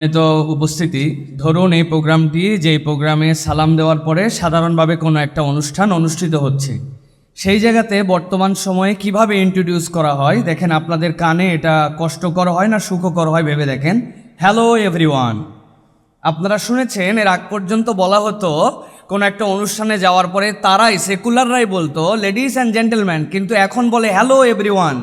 তো উপস্থিতি, ধরুন এই প্রোগ্রামটি যে প্রোগ্রামে সালাম দেওয়ার পরে সাধারণভাবে কোনো একটা অনুষ্ঠান অনুষ্ঠিত হচ্ছে। সেই জায়গাতে বর্তমান সময়ে কীভাবে ইন্ট্রোডিউস করা হয়? দেখেন আপনাদের কানে এটা কষ্টকর হয় না সুখকর হয় ভেবে দেখেন। হ্যালো এভরিওয়ান আপনারা শুনেছেন, এর আগ পর্যন্ত বলা হতো, কোনো একটা অনুষ্ঠানে যাওয়ার পরে তারাই সেকুলাররাই বলতো লেডিস অ্যান্ড জেন্টেলম্যান কিন্তু এখন বলে হ্যালো এভরিওয়ান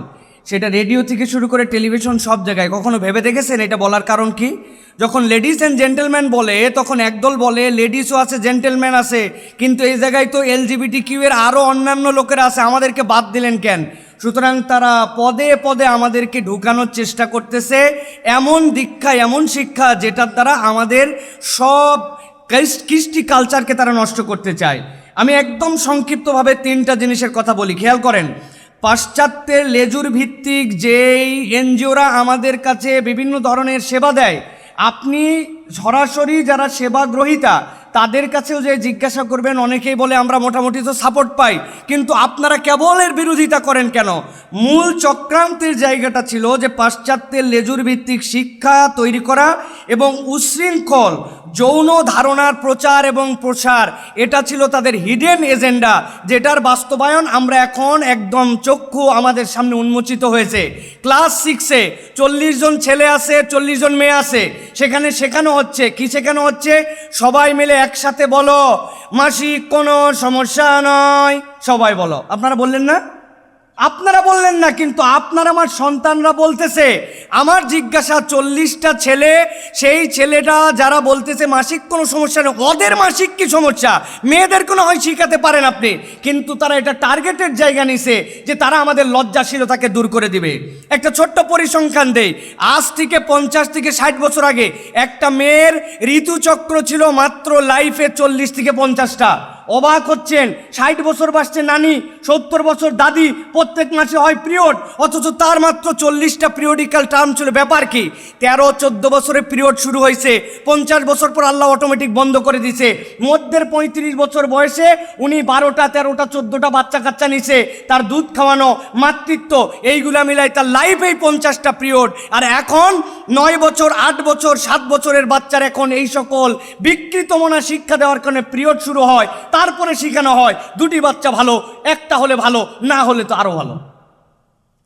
সেটা রেডিও থেকে শুরু করে টেলিভিশন সব জায়গায়। কখনো ভেবে দেখেছেন এটা বলার কারণ কি? যখন লেডিস অ্যান্ড জেন্টেলম্যান বলে, তখন একদল বলে লেডিসও আছে জেন্টেলম্যান আছে। কিন্তু এই জায়গায় তো এলজিবিটি কিউ এর আরও অন্যান্য লোকেরা আছে, আমাদেরকে বাদ দিলেন কেন? সুতরাং তারা পদে পদে আমাদেরকে ঢুকানোর চেষ্টা করতেছে, এমন দীক্ষা, এমন শিক্ষা যেটার দ্বারা আমাদের সব কৃষ- কৃষ্টি কালচারকে তারা নষ্ট করতে চায়। আমি একদম সংক্ষিপ্তভাবে তিনটা জিনিসের কথা বলি, খেয়াল করেন। পাশ্চাত্যের লেজুর ভিত্তিক যেই এনজিওরা আমাদের কাছে বিভিন্ন ধরনের সেবা দেয় আপনি সরাসরি যারা সেবা গ্রহীতা তাদের কাছেও যে জিজ্ঞাসা করবেন, অনেকেই বলে আমরা মোটামুটি তো সাপোর্ট পাই। কিন্তু আপনারা কেবল এর বিরোধিতা করেন কেন? মূল চক্রান্তের জায়গাটা ছিল যে পাশ্চাত্যের লেজুর ভিত্তিক শিক্ষা তৈরি করা এবং উশৃঙ্খল যৌন ধারণার প্রচার এবং প্রসার। এটা ছিল তাদের হিডেন এজেন্ডা যেটার বাস্তবায়ন আমরা এখন একদম চক্ষু আমাদের সামনে উন্মোচিত হয়েছে। ক্লাস সিক্সে চল্লিশ জন ছেলে আছে, চল্লিশ জন মেয়ে আছে। সেখানে শেখানো হচ্ছে? কি কেন হচ্ছে? সবাই মিলে একসাথে বলো। মাসিক কোনো সমস্যা নয়। সবাই বলো। আপনারা বললেন না? আপনারা বললেন না, কিন্তু আপনার আমার সন্তানরা বলতেছে, আমার জিজ্ঞাসা চল্লিশটা ছেলে, সেই ছেলেটা যারা বলতেছে মাসিক কোনো সমস্যা নেই, ওদের মাসিক কি সমস্যা? মেয়েদের কোনো হয় শিখাতে পারেন আপনি, কিন্তু তারা এটা টার্গেটের জায়গা নিছে যে তারা আমাদের লজ্জাশীলতাকে দূর করে দিবে। একটা ছোট্ট পরিসংখ্যান দেই, আজ থেকে পঞ্চাশ থেকে ষাট বছর আগে একটা মেয়ের ঋতুচক্র ছিল মাত্র লাইফে চল্লিশ থেকে পঞ্চাশটা। অবাক হচ্ছেন। ষাট বছর বাসছে নানি, সত্তর বছর দাদি, প্রত্যেক মাসে হয় পিরিয়ড, অথচ তার মাত্র চল্লিশটা পিরিয়ডিক্যাল টার্ম ছিল। ব্যাপার কি? তেরো, চোদ্দ বছরে পিরিয়ড শুরু হয়েছে, পঞ্চাশ বছর পর আল্লাহ অটোমেটিক বন্ধ করে দিছে। মধ্যের পঁয়ত্রিশ বছর বয়সে উনি বারোটা, তেরোটা, চোদ্দোটা বাচ্চা কাচ্চা নিছে, তার দুধ খাওয়ানো, মাতৃত্ব, এইগুলা মিলাই তার লাইফেই পঞ্চাশটা পিরিয়ড আর এখন নয় বছর, আট বছর, সাত বছরের বাচ্চার এখন এই সকল বিকৃত মনা শিক্ষা দেওয়ার কারণে পিরিয়ড শুরু হয়। তারপরে শেখানো হয় দুটি বাচ্চা ভালো একটা হলে ভালো না হলে তো আরও ভালো।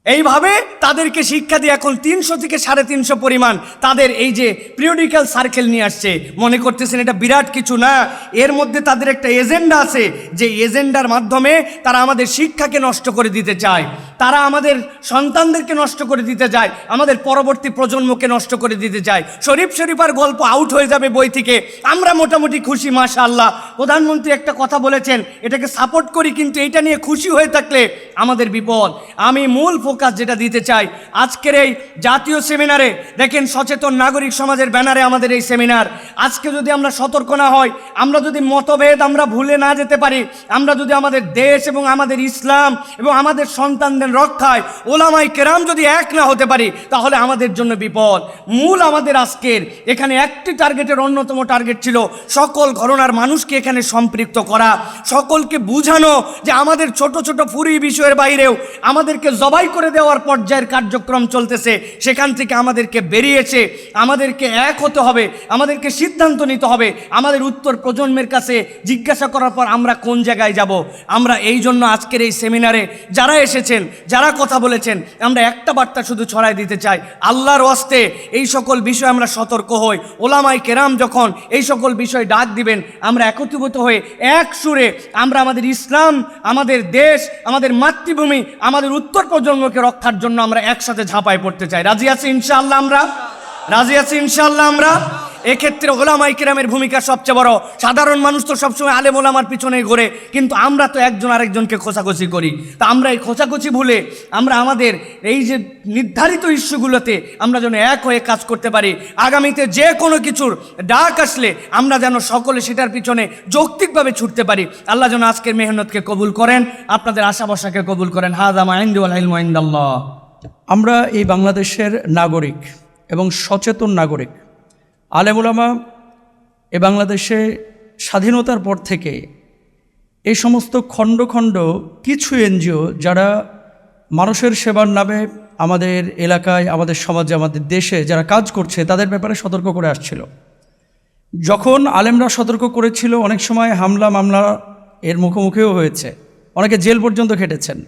এইভাবে তাদেরকে শিক্ষা দিয়ে এখন তিনশো থেকে সাড়ে তিনশো পরিমাণ তাদের এই যে পিরিয়ডিক্যাল সার্কেল নিয়ে আসছে, মনে করতেছেন এটা বিরাট কিছু না, এর মধ্যে তাদের একটা এজেন্ডা আছে, যে এজেন্ডার মাধ্যমে তারা আমাদের শিক্ষাকে নষ্ট করে দিতে চায়, তারা আমাদের সন্তানদেরকে নষ্ট করে দিতে চায়, আমাদের পরবর্তী প্রজন্মকে নষ্ট করে দিতে চায়। শরীফ শরীফার গল্প আউট হয়ে যাবে বই থেকে, আমরা মোটামুটি খুশি মাশা আল্লাহ প্রধানমন্ত্রী একটা কথা বলেছেন, এটাকে সাপোর্ট করি, কিন্তু এটা নিয়ে খুশি হয়ে থাকলে আমাদের বিপদ। আমি মূল ফোকাস যেটা দিতে চাই। আজকের এই জাতীয় সেমিনারে দেখেন সচেতন নাগরিক সমাজের ব্যানারে আমাদের এই সেমিনার। আজকে যদি আমরা সতর্ক না হয় আমরা যদি মতভেদ আমরা ভুলে না যেতে পারি, আমরা যদি আমাদের দেশ এবং আমাদের ইসলাম এবং আমাদের সন্তানদের রক্ষায় ওলামাই কেরাম যদি এক না হতে পারি, তাহলে আমাদের জন্য বিপদ। মূল আমাদের আজকের, এখানে একটি টার্গেটের অন্যতম টার্গেট ছিল সকল ঘটনার মানুষকে এখানে সম্পৃক্ত করা। সকলকে বুঝানো যে আমাদের ছোট ছোট ফুরি বিষয়ের বাইরেও আমাদেরকে জবাই করে দেওয়ার পর্যায়ের কার্যক্রম চলতেছে, সেখান থেকে আমাদেরকে বেরিয়েছে, আমাদেরকে এক হতে হবে, আমাদেরকে সিদ্ধান্ত নিতে হবে, আমাদের উত্তর প্রজন্মের কাছে জিজ্ঞাসা করার পর আমরা কোন জায়গায় যাব। আমরা এই জন্য আজকের এই সেমিনারে যারা এসেছেন, যারা কথা বলেছেন, আমরা একটা বার্তা শুধু ছড়াই দিতে চাই, আল্লাহর ওয়াস্তে এই সকল বিষয়ে আমরা সতর্ক হই। ওলামাই কেরাম যখন এই সকল বিষয় ডাক দিবেন, আমরা একত্রিত হয়ে এক সুরে আমরা আমাদের ইসলাম, আমাদের দেশ, আমাদের মাতৃভূমি, আমাদের উত্তর প্রজন্মকে রক্ষার জন্য আমরা একসাথে ঝাঁপায় পড়তে চাই। রাজি আছি ইনশাআল্লাহ আমরা? রাজি আছি ইনশাআল্লাহ আমরা? এক্ষেত্রে ওলামাই কিরামের ভূমিকা সবচেয়ে বড়। সাধারণ মানুষ তো সবসময় আলেম ওলামার পিছনে ঘোরে, কিন্তু আমরা তো একজন আরেকজনকে খোঁচাখুচি করি। তা আমরা এই খোঁচাখুচি ভুলে আমরা আমাদের এই যে নির্ধারিত ইস্যুগুলোতে আমরা যেন এক হয়ে কাজ করতে পারি। আগামীতে যে কোনো কিছুর ডাক আসলে আমরা যেন সকলে সেটার পিছনে যৌক্তিকভাবে ছুটতে পারি। আল্লাহ যেন আজকের মেহনতকে কবুল করেন, আপনাদের আশা বসাকে কবুল করেন। হাদা মাইন্দাল্লাহ আমরা এই বাংলাদেশের নাগরিক এবং সচেতন নাগরিক। আলেমুলামা এ বাংলাদেশে স্বাধীনতার পর থেকে এই সমস্ত খণ্ড খণ্ড কিছু এনজিও যারা মানুষের সেবার নামে আমাদের এলাকায়, আমাদের সমাজে, আমাদের দেশে যারা কাজ করছে, তাদের ব্যাপারে সতর্ক করে আসছিল। যখন আলেমরা সতর্ক করেছিল, অনেক সময় হামলা, মামলা এর মুখোমুখিও হয়েছে। অনেকে জেল পর্যন্ত খেটেছেন।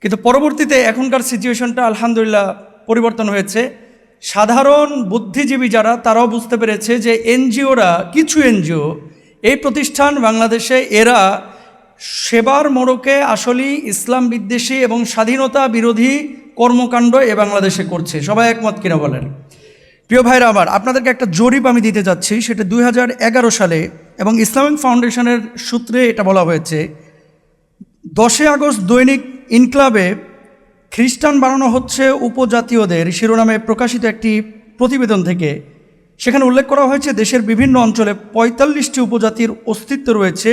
কিন্তু পরবর্তীতে এখনকার সিচুয়েশনটা আলহামদুলিল্লাহ পরিবর্তন হয়েছে। সাধারণ বুদ্ধিজীবী যারা, তারাও বুঝতে পেরেছে যে এনজিওরা, কিছু এনজিও এই প্রতিষ্ঠান বাংলাদেশে, এরা সেবার মোড়কে আসলেই ইসলাম বিদ্বেষী এবং স্বাধীনতা বিরোধী কর্মকাণ্ড এ বাংলাদেশে করছে। সবাই একমত কিনা বলেন? প্রিয় ভাইরা আমার, আপনাদেরকে একটা জরিপ আমি দিতে যাচ্ছি, সেটা দুই হাজার এগারো সালে এবং ইসলামিক ফাউন্ডেশনের সূত্রে এটা বলা হয়েছে। দশই আগস্ট দৈনিক ইনক্লাবে খ্রিস্টান বানানো হচ্ছে উপজাতীয়দের শিরোনামে প্রকাশিত একটি প্রতিবেদন থেকে। সেখানে উল্লেখ করা হয়েছে দেশের বিভিন্ন অঞ্চলে পঁয়তাল্লিশটি উপজাতির অস্তিত্ব রয়েছে।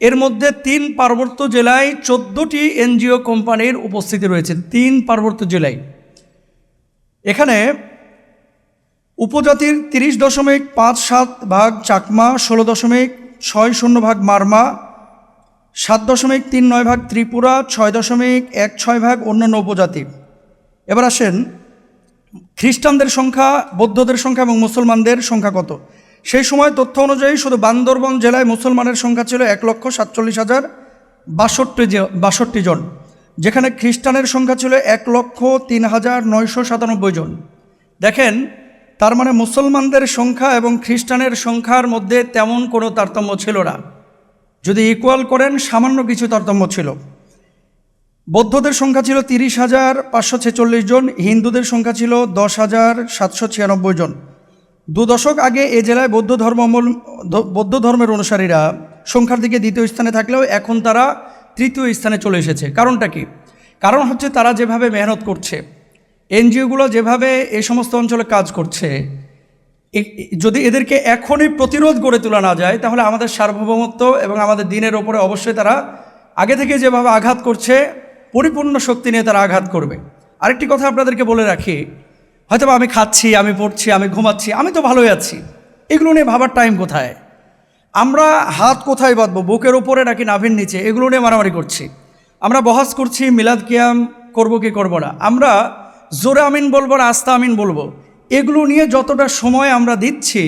এর মধ্যে তিন পার্বত্য জেলায় চোদ্দোটি এনজিও কোম্পানির উপস্থিতি রয়েছে, তিন পার্বত্য জেলায়। এখানে উপজাতির তিরিশ দশমিক পাঁচ সাত ভাগ চাকমা, ষোলো দশমিক ছয় শূন্য ভাগ মারমা সাত দশমিক তিন নয় ভাগ ত্রিপুরা, ছয় দশমিক এক ছয় ভাগ অন্যান্য উপজাতি এবার আসেন, খ্রিস্টানদের সংখ্যা, বৌদ্ধদের সংখ্যা এবং মুসলমানদের সংখ্যা কত? সেই সময় তথ্য অনুযায়ী শুধু বান্দরবন জেলায় মুসলমানের সংখ্যা ছিল এক লক্ষ সাতচল্লিশ হাজার বাষট্টি বাষট্টি জন, যেখানে খ্রিস্টানের সংখ্যা ছিল এক লক্ষ তিন হাজার নয়শো সাতানব্বই জন। দেখেন, তার মানে মুসলমানদের সংখ্যা এবং খ্রিস্টানের সংখ্যার মধ্যে তেমন কোনো তারতম্য ছিল না। যদি ইকুয়াল করেন, সামান্য কিছু তারতম্য ছিল। বৌদ্ধদের সংখ্যা ছিল তিরিশ হাজার পাঁচশো ছেচল্লিশ জন, হিন্দুদের সংখ্যা ছিল দশ হাজার সাতশো ছিয়ানব্বই জন। দু দশক আগে এ জেলায় বৌদ্ধ ধর্ম বৌদ্ধ ধর্মের অনুসারীরা সংখ্যার দিকে দ্বিতীয় স্থানে থাকলেও এখন তারা তৃতীয় স্থানে চলে এসেছে। কারণটা কি? কারণ হচ্ছে তারা যেভাবে মেহনত করছে, এনজিওগুলো যেভাবে এ সমস্ত অঞ্চলে কাজ করছে যদি এদেরকে এখনই প্রতিরোধ গড়ে তোলা না যায়, তাহলে আমাদের সার্বভৌমত্ব এবং আমাদের দিনের ওপরে অবশ্যই তারা আগে থেকে যেভাবে আঘাত করছে, পরিপূর্ণ শক্তি নিয়ে তারা আঘাত করবে। আরেকটি কথা আপনাদেরকে বলে রাখি হয়তো আমি খাচ্ছি, আমি পড়ছি, আমি ঘুমাচ্ছি, আমি তো ভালোই আছি, এগুলো নিয়ে ভাবার টাইম কোথায়? আমরা হাত কোথায় বাঁধবো, বুকের ওপরে নাকি নাভির নিচে, এগুলো নিয়ে মারামারি করছি। আমরা বহাস করছি, মিলাদ কিয়াম করব কি করব না। আমরা জোরে আমিন বলব না, আস্তা আমিন বলব। এগুলো নিয়ে যতটা সময় আমরা দিচ্ছি,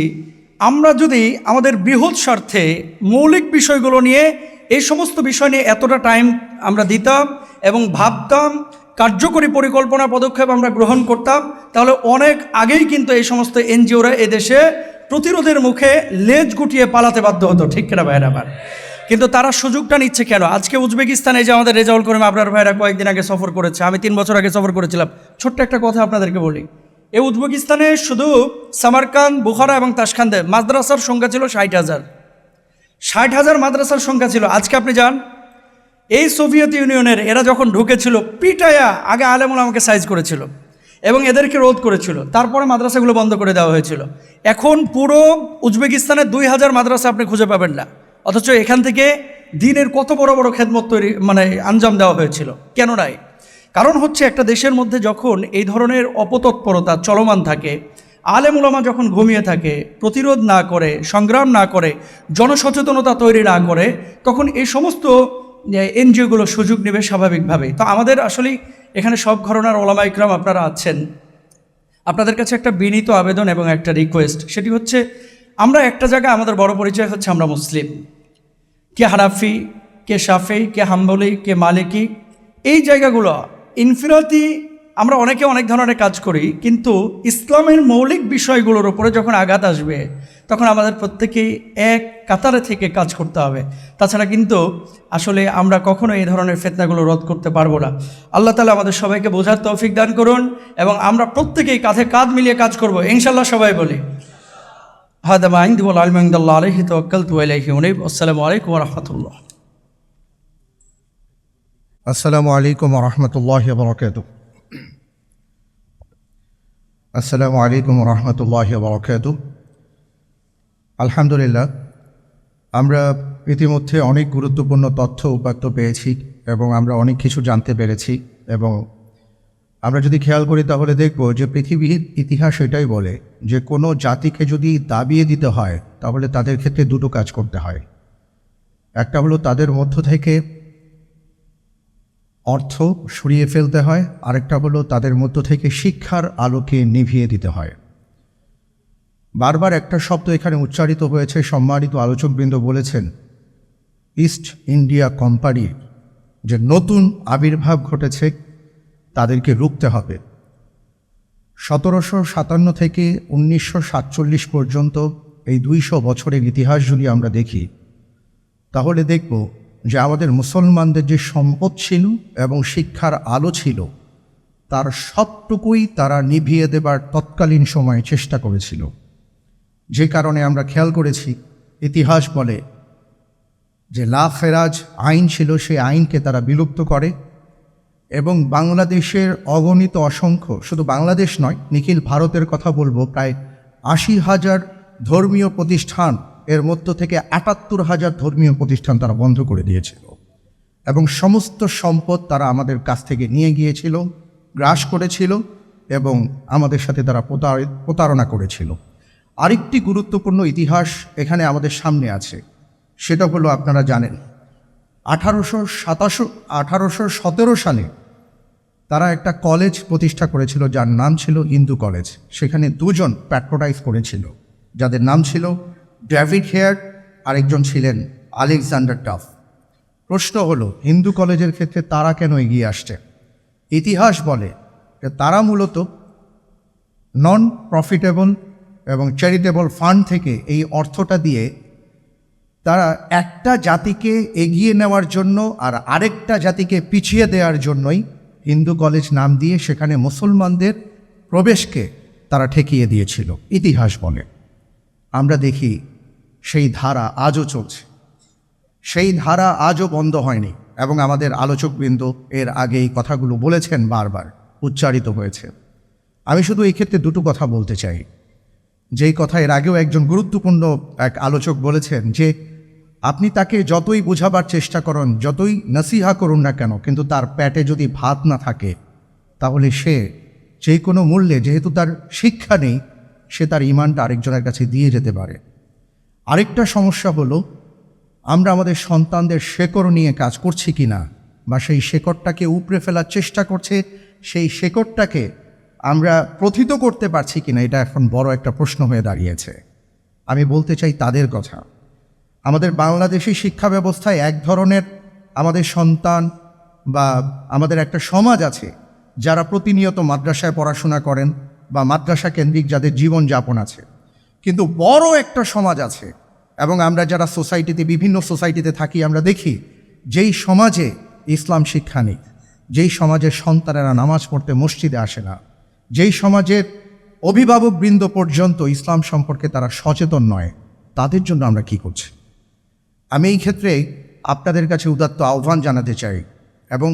আমরা যদি আমাদের বৃহৎ স্বার্থে মৌলিক বিষয়গুলো নিয়ে এই সমস্ত বিষয় নিয়ে এতটা টাইম আমরা দিতাম এবং ভাবতাম, কার্যকরী পরিকল্পনা পদক্ষেপ আমরা গ্রহণ করতাম, তাহলে অনেক আগেই কিন্তু এই সমস্ত এনজিওরা এদেশে প্রতিরোধের মুখে লেজ গুটিয়ে পালাতে বাধ্য হতো, ঠিক কিনা ভাইয়ের আবার কিন্তু তারা সুযোগটা নিচ্ছে কেন? আজকে উজবেকিস্তানে যে আমাদের রেজাউল করিম আবরার ভাইরা কয়েকদিন আগে সফর করেছে, আমি তিন বছর আগে সফর করেছিলাম। ছোট্ট একটা কথা আপনাদেরকে বলি। এই উজবেকিস্তানে শুধু সামারকান বুখারা এবং তাসখান্দে মাদ্রাসার সংখ্যা ছিল ষাট হাজার। ষাট হাজার মাদ্রাসার সংখ্যা ছিল। আজকে আপনি যান, এই সোভিয়েত ইউনিয়নের এরা যখন ঢুকেছিল, পিটায়া আগে আলেমুল আমাকে সাইজ করেছিল এবং এদেরকে রোধ করেছিল। তারপরে মাদ্রাসাগুলো বন্ধ করে দেওয়া হয়েছিল। এখন পুরো উজবেকিস্তানের দুই হাজার মাদ্রাসা আপনি খুঁজে পাবেন না। অথচ এখান থেকে দিনের কত বড় বড় খেদমত তৈরি মানে আঞ্জাম দেওয়া হয়েছিল। কেন নাই? কারণ হচ্ছে একটা দেশের মধ্যে যখন এই ধরনের অপতৎপরতা চলমান থাকে, আলেম ওলামা যখন ঘুমিয়ে থাকে, প্রতিরোধ না করে, সংগ্রাম না করে, জনসচেতনতা তৈরি না করে, তখন এই সমস্ত এনজিওগুলো সুযোগ নেবে স্বাভাবিকভাবে তো আমাদের আসলে এখানে সব ঘরনার ওলামা ইকরাম আপনারা আছেন। আপনাদের কাছে একটা বিনীত আবেদন এবং একটা রিকোয়েস্ট, সেটি হচ্ছে আমরা একটা জায়গায়, আমাদের বড় পরিচয় হচ্ছে আমরা মুসলিম। কে হানাফি, কে শাফি, কে হাম্বলি, কে মালিকি, এই জায়গাগুলো ইনফিরতি আমরা অনেকে অনেক ধরনের কাজ করি, কিন্তু ইসলামের মৌলিক বিষয়গুলোর ওপরে যখন আঘাত আসবে, তখন আমাদের প্রত্যেকেই এক কাতারে থেকে কাজ করতে হবে। তাছাড়া কিন্তু আসলে আমরা কখনো এই ধরনের ফেতনাগুলো রদ করতে পারব না। আল্লাহ তালা আমাদের সবাইকে বোঝার তৌফিক দান করুন এবং আমরা প্রত্যেকেই কাঁধে কাঁধ মিলিয়ে কাজ করব। ইনশাল্লাহ সবাই বলি হাদামা আইন্দুল আলমদুল্লাহ আলহিত আসসালামু আলাইকুম রহমতুল্লাহ। আসসালামু আলাইকুম রহমতুল্লাহ বরকাত আসসালামু আলাইকুম রহমতুল্লাহ বরকাত আলহামদুলিল্লাহ, আমরা ইতিমধ্যে অনেক গুরুত্বপূর্ণ তথ্য উপাত্ত পেয়েছি এবং আমরা অনেক কিছু জানতে পেরেছি এবং আমরা যদি খেয়াল করি তাহলে দেখব যে পৃথিবীর ইতিহাস এটাই বলে যে কোনো জাতিকে যদি দাবিয়ে দিতে হয় তাহলে তাদের ক্ষেত্রে দুটো কাজ করতে হয়। একটা হলো তাদের মধ্য থেকে অর্থ সরিয়ে ফেলতে হয়। আরেকটা হলো তাদের মধ্য থেকে শিক্ষার আলোকে নিভিয়ে দিতে হয়। বারবার একটা শব্দ এখানে উচ্চারিত হয়েছে, সম্মানিত আলোচকবৃন্দ বলেছেন ইস্ট ইন্ডিয়া কোম্পানির যে নতুন আবির্ভাব ঘটেছে, তাদেরকে রুখতে হবে। সতেরোশো সাতান্ন থেকে উনিশশো সাতচল্লিশ পর্যন্ত এই দুইশো বছরের ইতিহাস যদি আমরা দেখি, তাহলে দেখব যে আমাদের মুসলমানদের যে সম্পদ ছিল এবং শিক্ষার আলো ছিল, তার সবটুকুই তারা নিভিয়ে দেবার তৎকালীন সময়ে চেষ্টা করেছিল। যে কারণে আমরা খেয়াল করেছি, ইতিহাস বলে যে লা ফেরাজ আইন ছিল, সেই আইনকে তারা বিলুপ্ত করে এবং বাংলাদেশের অগণিত অসংখ্য, শুধু বাংলাদেশ নয়, নিখিল ভারতের কথা বলব, প্রায় আশি হাজার ধর্মীয় প্রতিষ্ঠান এর মধ্য থেকে আটাত্তর হাজার ধর্মীয় প্রতিষ্ঠান তারা বন্ধ করে দিয়েছিল। এবং সমস্ত সম্পদ তারা আমাদের কাছ থেকে নিয়ে গিয়েছিল, গ্রাস করেছিল এবং আমাদের সাথে তারা প্রতার- প্রতারণা করেছিল। আরেকটি গুরুত্বপূর্ণ ইতিহাস এখানে আমাদের সামনে আছে। সেটা হলো আপনারা জানেন, আঠারোশো সাতাশো, আঠারোশো সতেরো সালে তারা একটা কলেজ প্রতিষ্ঠা করেছিল যার নাম ছিল হিন্দু কলেজ। সেখানে দুজন প্যাট্রোটাইজ করেছিল, যাদের নাম ছিল ডেভিড হেয়ার আরেকজন ছিলেন, আলেকজান্ডার টাফ। প্রশ্ন হলো, হিন্দু কলেজের ক্ষেত্রে তারা কেন এগিয়ে আসছে? ইতিহাস বলে যে তারা মূলত নন প্রফিটেবল এবং চ্যারিটেবল ফান্ড থেকে এই অর্থটা দিয়ে তারা একটা জাতিকে এগিয়ে নেওয়ার জন্য আর আরেকটা জাতিকে পিছিয়ে দেওয়ার জন্যই হিন্দু কলেজ নাম দিয়ে সেখানে মুসলমানদের প্রবেশকে তারা ঠেকিয়ে দিয়েছিল, ইতিহাস বলে। আমরা দেখি সেই ধারা আজও চলছে। সেই ধারা আজও বন্ধ হয়নি এবং আমাদের আলোচকবৃন্দ এর আগে এই কথাগুলো বলেছেন বারবার, উচ্চারিত হয়েছে। আমি শুধু এই ক্ষেত্রে দুটো কথা বলতে চাই। যেই কথা এর আগেও একজন গুরুত্বপূর্ণ এক আলোচক বলেছেন যে, আপনি তাকে যতই বোঝাবার চেষ্টা করুন, যতই নসিহা করুন না কেন, কিন্তু তার প্যাটে যদি ভাত না থাকে, তাহলে সে যে কোনো মূল্যে, যেহেতু তার শিক্ষা নেই, সে তার ইমানটা আরেকজনের কাছে দিয়ে যেতে পারে। আরেকটা সমস্যা হলো, আমরা আমাদের সন্তানদের শেকড় নিয়ে কাজ করছি কি না বা সেই শেকড়টাকে উপড়ে ফেলার চেষ্টা করছে, সেই শেকড়টাকে আমরা প্রথিত করতে পারছি কি না এটা এখন বড় একটা প্রশ্ন হয়ে দাঁড়িয়েছে। আমি বলতে চাই তাদের কথা। আমাদের বাংলাদেশি শিক্ষা ব্যবস্থায় এক ধরনের আমাদের সন্তান বা আমাদের একটা সমাজ আছে, যারা প্রতিনিয়ত মাদ্রাসায় পড়াশোনা করেন বা মাদ্রাসা কেন্দ্রিক যাদের জীবন যাপন আছে। কিন্তু বড় একটা সমাজ আছে এবং আমরা যারা সোসাইটিতে বিভিন্ন সোসাইটিতে থাকি, আমরা দেখি যেই সমাজে ইসলাম শিক্ষা নেই, যেই সমাজের সন্তানেরা নামাজ পড়তে মসজিদে আসে না, যেই সমাজের অভিভাবকবৃন্দ পর্যন্ত ইসলাম সম্পর্কে তারা সচেতন নয়, তাদের জন্য আমরা কি করছি? আমি এই ক্ষেত্রে আপনাদের কাছে উদাত্ত আহ্বান জানাতে চাই এবং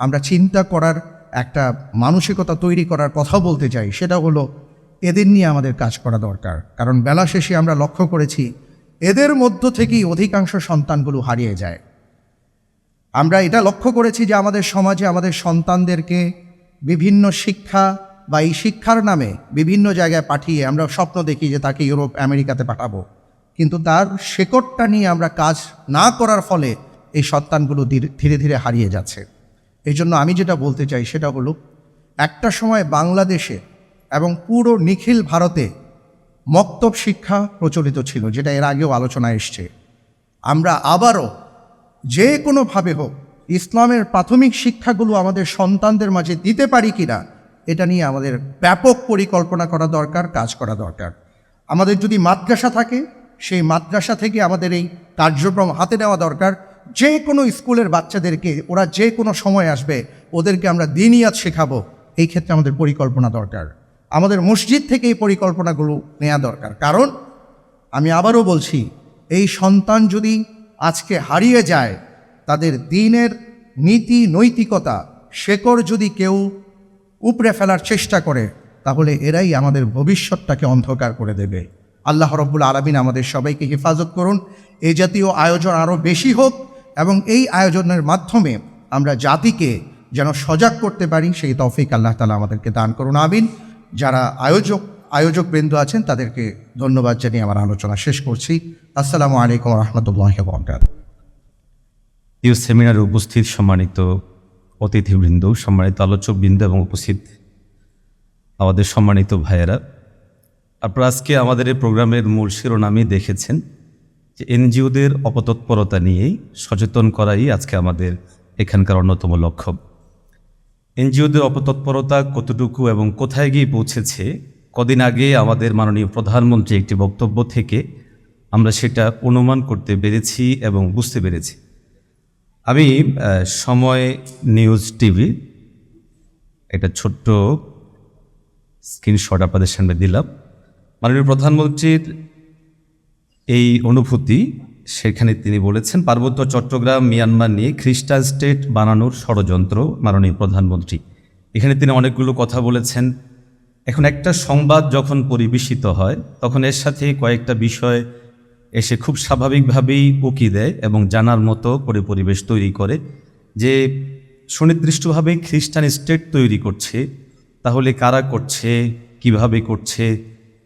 আমরা চিন্তা করার একটা মানসিকতা তৈরি করার কথা বলতে চাই, সেটা হলো এদের নিয়ে আমাদের কাজ করা দরকার। কারণ বেলা শেষে আমরা লক্ষ্য করেছি এদের মধ্য থেকেই অধিকাংশ সন্তানগুলো হারিয়ে যায়। আমরা এটা লক্ষ্য করেছি যে আমাদের সমাজে আমাদের সন্তানদেরকে বিভিন্ন শিক্ষা বা এই শিক্ষার নামে বিভিন্ন জায়গায় পাঠিয়ে আমরা স্বপ্ন দেখি যে তাকে ইউরোপ, আমেরিকাতে পাঠাবো। কিন্তু তার শেকড়টা নিয়ে আমরা কাজ না করার ফলে এই সন্তানগুলো ধীরে- ধীরে হারিয়ে যাচ্ছে। এই জন্য আমি যেটা বলতে চাই সেটা হলো, একটা সময় বাংলাদেশে এবং পুরো নিখিল ভারতে মক্তব শিক্ষা প্রচলিত ছিল, যেটা এর আগেও আলোচনা এসছে। আমরা আবারও যে কোনোভাবে হোক ইসলামের প্রাথমিক শিক্ষাগুলো আমাদের সন্তানদের মাঝে দিতে পারি কিনা, এটা নিয়ে আমাদের ব্যাপক পরিকল্পনা করা দরকার, কাজ করা দরকার। আমাদের যদি মাদ্রাসা থাকে, সেই মাদ্রাসা থেকে আমাদের এই কার্যক্রম হাতে নেওয়া দরকার। যে কোনো স্কুলের বাচ্চাদেরকে, ওরা যে কোনো সময় আসবে, ওদেরকে আমরা দিনিয়াত শেখাবো। এই ক্ষেত্রে আমাদের পরিকল্পনা দরকার। আমাদের মসজিদ থেকে এই পরিকল্পনাগুলো নেওয়া দরকার। কারণ আমি আবারও বলছি, এই সন্তান যদি আজকে হারিয়ে যায়, তাদের দিনের নীতি নৈতিকতা, শেকড় যদি কেউ উপড়ে ফেলার চেষ্টা করে, তাহলে এরাই আমাদের ভবিষ্যৎটাকে অন্ধকার করে দেবে। আল্লাহ রব্বুল আলমিন আমাদের সবাইকে হেফাজত করুন। এই জাতীয় আয়োজন আরও বেশি হোক এবং এই আয়োজনের মাধ্যমে আমরা জাতিকে যেন সজাগ করতে পারি, সেই তৌফিক আল্লাহ তালা আমাদেরকে দান করুন, আমিন। যারা আয়োজক আয়োজক বৃন্দ আছেন, তাদেরকে ধন্যবাদ জানিয়ে আমার আলোচনা শেষ করছি। আসসালামু আলাইকুম রহমতুল্লাহ বরকাত এই সেমিনারে উপস্থিত সম্মানিত অতিথিবৃন্দ, সম্মানিত আলোচকবৃন্দ এবং উপস্থিত আমাদের সম্মানিত ভাইয়েরা, আপনারা আজকে আমাদের এই প্রোগ্রামের মূল শিরোনামে দেখেছেন যে এনজিওদের অপতৎপরতা নিয়েই সচেতন করাই আজকে আমাদের এখানকার অন্যতম লক্ষ্য। এনজিওদের অপতৎপরতা কতটুকু এবং কোথায় গিয়ে পৌঁছেছে, কদিন আগে আমাদের মাননীয় প্রধানমন্ত্রী একটি বক্তব্য থেকে আমরা সেটা অনুমান করতে পেরেছি এবং বুঝতে পেরেছি। আমি সময় নিউজ টিভি একটা ছোট্ট স্ক্রিনশট আপনাদের সামনে দিলাম। মাননীয় প্রধানমন্ত্রীর এই অনুভূতি সেখানে তিনি বলেছেন, পার্বত্য চট্টগ্রাম, মিয়ানমার নিয়ে খ্রিস্টান স্টেট বানানোর ষড়যন্ত্র মাননীয় প্রধানমন্ত্রী। এখানে তিনি অনেকগুলো কথা বলেছেন। এখন একটা সংবাদ যখন পরিবেশিত হয়, তখন এর সাথে কয়েকটা বিষয় এসে খুব স্বাভাবিকভাবেই উকি দেয় এবং জানার মতো করে পরিবেশ তৈরি করে যে, সুনির্দিষ্টভাবে খ্রিস্টান স্টেট তৈরি করছে, তাহলে কারা করছে, কীভাবে করছে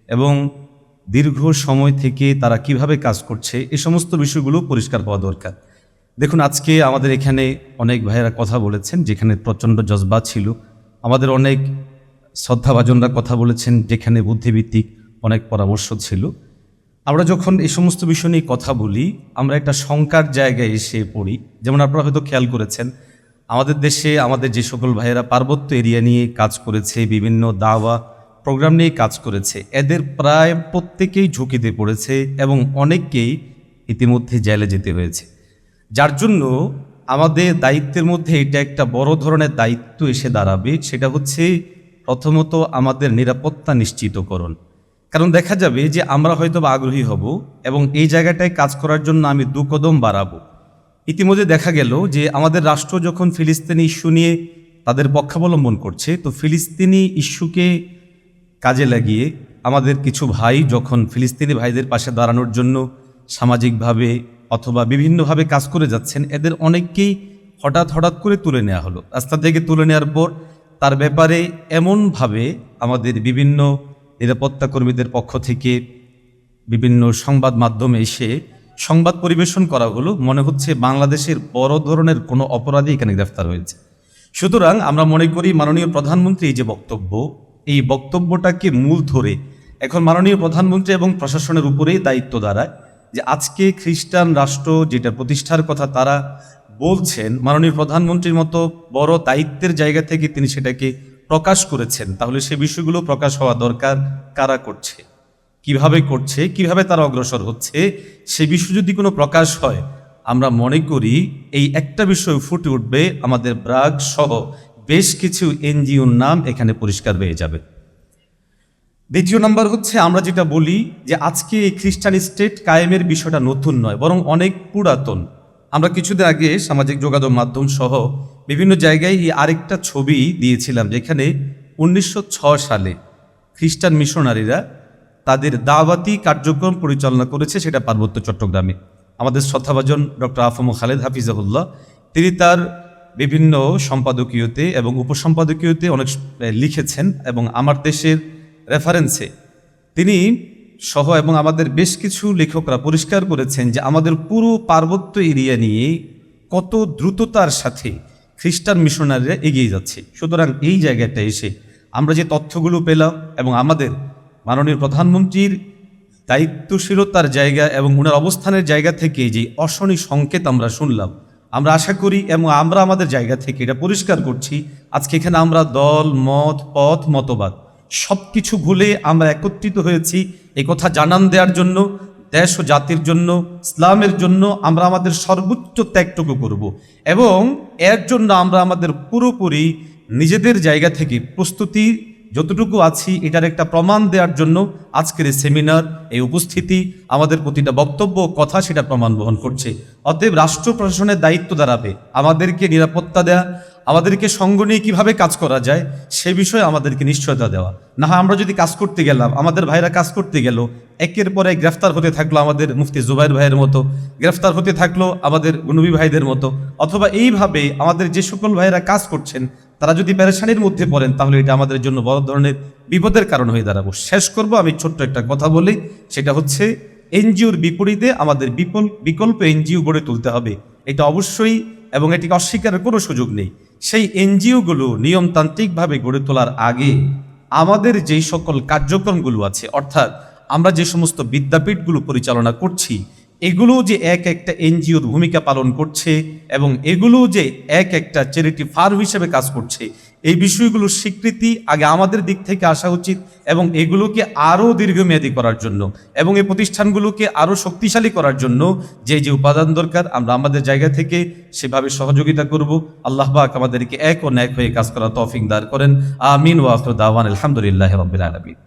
এবং দীর্ঘ সময় থেকে তারা কীভাবে কাজ করছে, এ সমস্ত বিষয়গুলো পরিষ্কার হওয়া দরকার। দেখুন, আজকে আমাদের এখানে অনেক ভাইয়েরা কথা বলেছেন, যেখানে প্রচণ্ড জজবা ছিল। আমাদের অনেক শ্রদ্ধাভাজনরা কথা বলেছেন, যেখানে বুদ্ধিভিত্তিক অনেক পরামর্শ ছিল। আমরা যখন এই সমস্ত বিষয় নিয়ে কথা বলি, আমরা একটা শঙ্কার জায়গায় এসে পড়ি। যেমন আপনারা হয়তো খেয়াল করেছেন, আমাদের দেশে আমাদের যে সকল ভাইয়েরা পার্বত্য এরিয়া নিয়ে কাজ করেছে, বিভিন্ন দাওয়া প্রোগ্রাম নিয়ে কাজ করেছে। এদের প্রায় প্রত্যেকেই ঝুঁকিতে পড়েছে এবং অনেককেই ইতিমধ্যে জেলে যেতে হয়েছে। যার জন্য আমাদের দায়িত্বের মধ্যে এটা একটা বড় ধরনের দায়িত্ব এসে দাঁড়াবে, সেটা হচ্ছে প্রথমত আমাদের নিরাপত্তা নিশ্চিতকরণ। কারণ দেখা যাবে যে আমরা হয়তো আগ্রহী হব এবং এই জায়গাটায় কাজ করার জন্য আমি দু কদম বাড়াবো। ইতিমধ্যে দেখা গেল যে আমাদের রাষ্ট্র যখন ফিলিস্তিনি ইস্যু নিয়ে তাদের পক্ষাবলম্বন করছে, তো ফিলিস্তিনি ইস্যুকে কাজে লাগিয়ে আমাদের কিছু ভাই যখন ফিলিস্তিনি ভাইদের পাশে দাঁড়ানোর জন্য সামাজিকভাবে অথবা বিভিন্নভাবে কাজ করে যাচ্ছেন, এদের অনেককেই হঠাৎ হঠাৎ করে তুলে নেওয়া হলো। রাস্তা থেকে তুলে নেওয়ার পর তার ব্যাপারে এমনভাবে আমাদের বিভিন্ন নিরাপত্তা কর্মীদের পক্ষ থেকে বিভিন্ন সংবাদ মাধ্যমে এসে সংবাদ পরিবেশন করা হলো। মনে হচ্ছে বাংলাদেশের বড় ধরনের কোনো অপরাধী এখানে গ্রেফতার হয়েছে। সুতরাং আমরা মনে করি মাননীয় প্রধানমন্ত্রী এই যে বক্তব্য এই বক্তব্যটাকে মূল ধরে এখন মাননীয় প্রধানমন্ত্রী এবং প্রশাসনের উপরেই দায়িত্ব দাঁড়ায় যে আজকে খ্রিস্টান রাষ্ট্র যেটা প্রতিষ্ঠার কথা তারা বলছেন, মাননীয় প্রধানমন্ত্রীর মতো বড় দায়িত্বের জায়গা থেকে তিনি সেটাকে প্রকাশ করেছেন। তাহলে সে বিষয়গুলো প্রকাশ হওয়া দরকার কারা করছে? কীভাবে করছে? কীভাবে তারা অগ্রসর হচ্ছে? সে বিষয় যদি কোনো প্রকাশ হয়, আমরা মনে করি এই একটা বিষয় ফুটে উঠবে আমাদের ব্রাগ সহ। বেশ কিছু এনজিওর নাম এখানে পরিষ্কার হয়ে যাবে। দ্বিতীয় নাম্বার হচ্ছে আমরা যেটা বলি যে আজকে এই খ্রিস্টান স্টেট কায়েমের বিষয়টা নতুন নয়, বরং অনেক পুরাতন। আমরা কিছুদিন আগে সামাজিক যোগাযোগ মাধ্যম সহ বিভিন্ন জায়গায় এই আরেকটা ছবি দিয়েছিলাম, যেখানে উনিশশো সালে খ্রিস্টান মিশনারিরা তাদের দাওয়াতি কার্যক্রম পরিচালনা করেছে সেটা পার্বত্য চট্টগ্রামে। আমাদের শ্রদ্ধাভাজন ডক্টর আফম খালেদ হাফিজাহুল্লাহ, তিনি তার বিভিন্ন সম্পাদকীয়তে এবং উপসম্পাদকীয়তে অনেক লিখেছেন এবং আমার দেশের রেফারেন্সে তিনি সহ এবং আমাদের বেশ কিছু লেখকরা পরিষ্কার করেছেন যে আমাদের পুরো পার্বত্য এরিয়া নিয়ে কত দ্রুততার সাথে খ্রিস্টান মিশনারিরা এগিয়ে যাচ্ছে। সুতরাং এই জায়গাটা এসে আমরা যে তথ্যগুলো পেলাম এবং আমাদের মাননীয় প্রধানমন্ত্রীর দায়িত্বশীলতার জায়গা এবং ওনার অবস্থানের জায়গা থেকে যে অশনি সংকেত আমরা শুনলাম আমরা আশা করি এবং আমরা আমাদের জায়গা থেকে এটা পরিষ্কার করছি। আজকে এখানে আমরা দল, মত, পথ, মতবাদ সব কিছু ভুলে আমরা একত্রিত হয়েছি। এই কথা জানান দেওয়ার জন্য, দেশ ও জাতির জন্য, ইসলামের জন্য আমরা আমাদের সর্বোচ্চ ত্যাগটুকু করব এবং এর জন্য আমরা আমাদের পুরোপুরি নিজেদের জায়গা থেকে প্রস্তুতি যতটুকু আছি, এটার একটা প্রমাণ দেওয়ার জন্য আজকের এই সেমিনার, এই উপস্থিতি, আমাদের প্রতিটা বক্তব্য কথা সেটা প্রমাণ বহন করছে। অতএব রাষ্ট্র প্রশাসনের দায়িত্ব দাঁড়াবে, আমাদেরকে নিরাপত্তা দেয়া, আমাদেরকে সঙ্গ নিয়ে কীভাবে কাজ করা যায়, সে বিষয়ে আমাদেরকে নিশ্চয়তা দেওয়া। না আমরা যদি কাজ করতে গেলাম, আমাদের ভাইরা কাজ করতে গেল, একের পর গ্রেফতার হতে থাকল আমাদের মুফতি জুবাইর ভাইয়ের মতো, গ্রেফতার হতে থাকল আমাদের নবী ভাইদের মতো, অথবা এইভাবে আমাদের যে সকল ভাইয়েরা কাজ করছেন তারা যদি প্যারেশানির মধ্যে পড়েন, তাহলে এটা আমাদের জন্য বড় ধরনের বিপদের কারণ হয়ে দাঁড়াবো। শেষ করব, আমি ছোট্ট একটা কথা বলি, সেটা হচ্ছে এনজিওর বিপরীতে আমাদের বিপল, বিকল্প এনজিও গড়ে তুলতে হবে। এটা অবশ্যই এবং এটিকে অস্বীকারের কোনো সুযোগ নেই। সেই এনজিওগুলো নিয়মতান্ত্রিকভাবে গড়ে তোলার আগে আমাদের যেই সকল কার্যক্রমগুলো আছে, অর্থাৎ আমরা যে সমস্ত বিদ্যাপীঠগুলো পরিচালনা করছি এগুলো যে এক একটা এনজিওর ভূমিকা পালন করছে এবং এগুলো যে এক একটা চ্যারিটি ফার্ম হিসেবে কাজ করছে, এই বিষয়গুলোর স্বীকৃতি আগে আমাদের দিক থেকে আসা উচিত এবং এগুলোকে আরও দীর্ঘমেয়াদী করার জন্য এবং এই প্রতিষ্ঠানগুলোকে আরও শক্তিশালী করার জন্য যে যে উপাদান দরকার, আমরা আমাদের জায়গা থেকে সেভাবে সহযোগিতা করব। আল্লাহ পাক আমাদেরকে এক ও ন্যাক হয়ে কাজ করা তৌফিক দার করেন। আমিন ওয়াফর দাওয়ান আলহামদুলিল্লাহ রবিল আলমিন।